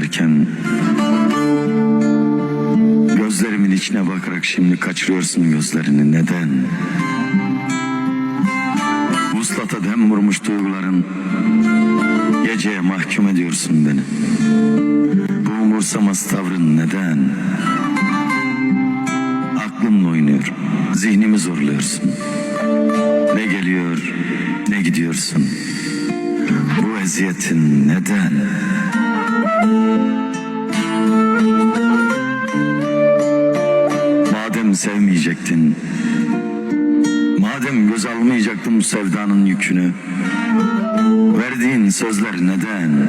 giderken Gözlerimin içine bakarak şimdi kaçırıyorsun gözlerini neden? Vuslata dem vurmuş duyguların Geceye mahkum ediyorsun beni Bu umursamaz tavrın neden? Aklımla oynuyor Zihnimi zorluyorsun Ne geliyor ne gidiyorsun Bu eziyetin neden? Madem sevmeyecektin Madem göz almayacaktın bu sevdanın yükünü Verdiğin sözler neden?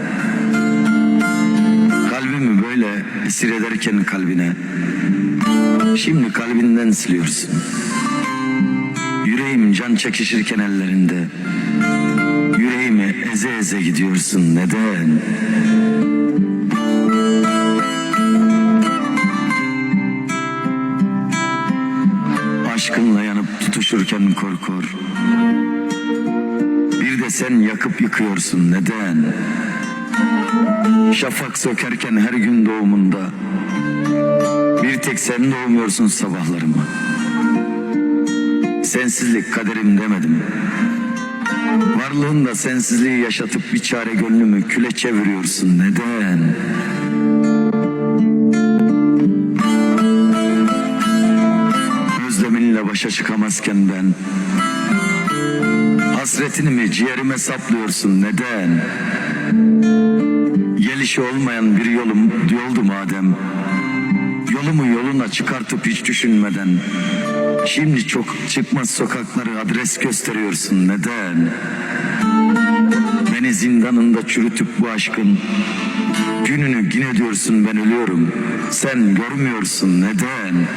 Kalbimi böyle esir ederken kalbine Şimdi kalbinden siliyorsun Yüreğim can çekişirken ellerinde Yüreğimi eze eze gidiyorsun neden? Aşkınla yanıp tutuşurken kor kor Bir de sen yakıp yıkıyorsun neden? Şafak sökerken her gün doğumunda Bir tek sen doğmuyorsun sabahlarıma Sensizlik kaderim demedim Varlığında sensizliği yaşatıp bir çare gönlümü küle çeviriyorsun neden? Özleminle başa çıkamazken ben. Hasretini mi ciğerime saplıyorsun? Neden? Gelişi olmayan bir yolum yoldu madem. Yolumu yoluna çıkartıp hiç düşünmeden. Şimdi çok çıkmaz sokakları adres gösteriyorsun. Neden? Beni zindanında çürütüp bu aşkın Gününü yine diyorsun ben ölüyorum. Sen görmüyorsun. Neden?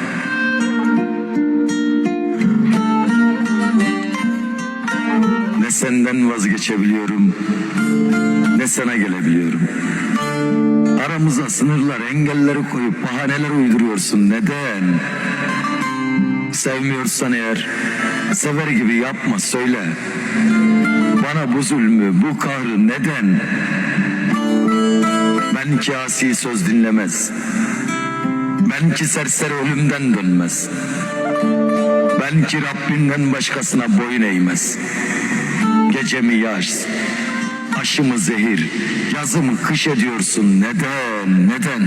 Senden vazgeçebiliyorum Ne sana gelebiliyorum. Aramıza sınırlar engelleri koyup bahaneler uyduruyorsun. Neden? Sevmiyorsan eğer Sever gibi yapma söyle. Bana bu zulmü bu kahrı neden? Ben ki asi söz dinlemez. Ben ki serseri ölümden dönmez. Ben ki Rabbinden başkasına boyun eğmez gece yaş? Aşımı zehir, yazımı kış ediyorsun neden, neden?